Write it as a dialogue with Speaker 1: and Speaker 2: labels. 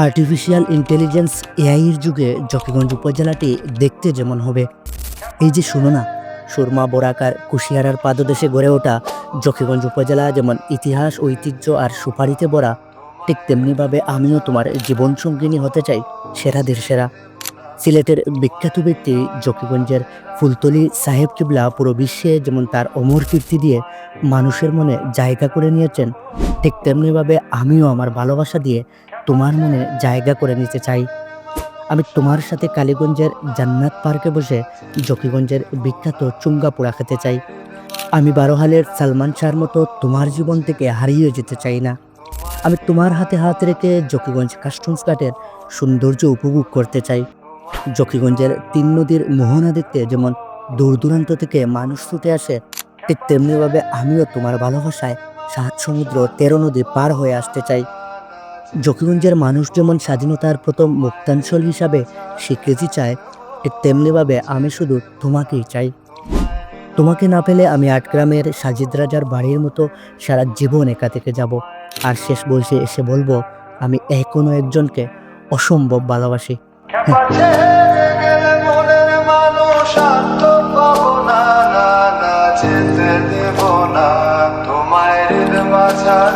Speaker 1: Artificial intelligence এআইয়ের যুগে জকিগঞ্জ উপজেলাটি দেখতে যেমন হবে। এই যে শুনো না, সুরমা বোরাকার কুশিয়ারার পাদদেশে গড়ে ওঠা জকিগঞ্জ উপজেলা যেমন ইতিহাস, ঐতিহ্য আর সুপারিতে ভরা, ঠিক তেমনিভাবে আমিও তোমার জীবনসঙ্গিনী হতে চাই সেরাদের সেরা। সিলেটের বিখ্যাত ব্যক্তি জকিগঞ্জের ফুলতলি সাহেব কিবলা পুরো বিশ্বে যেমন তার অমর কীর্তি দিয়ে মানুষের মনে জায়গা করে নিয়েছেন, ঠিক তেমনিভাবে আমিও আমার ভালোবাসা দিয়ে তোমার মনে জায়গা করে নিতে চাই। আমি তোমার সাথে কালীগঞ্জের জান্নাত পার্কে বসে জকিগঞ্জের বিখ্যাত চুঙ্গা পোড়া খেতে চাই। আমি বারোহালের সালমান শাহর মতো তোমার জীবন থেকে হারিয়ে যেতে চাই না। আমি তোমার হাতে হাত রেখে জকিগঞ্জ কাস্টমস ঘাটের সৌন্দর্য উপভোগ করতে চাই। জকিগঞ্জের তিন নদীর মোহনা দেখতে যেমন দূর দূরান্ত থেকে মানুষ ছুটে আসে, ঠিক তেমনিভাবে আমিও তোমার ভালোবাসায় সাত সমুদ্র তেরো নদী পার হয়ে আসতে চাই। জকিগঞ্জের মানুষ যেমন স্বাধীনতার প্রথম মুক্তাঞ্চল হিসাবে স্বীকৃতি চায়, ঠিক তেমনিভাবে আমি শুধু তোমাকেই চাই। তোমাকে না পেলে আমি আটগ্রামের সাজিদ রাজার বাড়ির মতো সারা জীবন একা থেকে যাব। আর শেষ বয়সে এসে বলব, আমি কোনো একজনকে অসম্ভব ভালোবাসি।
Speaker 2: যেতে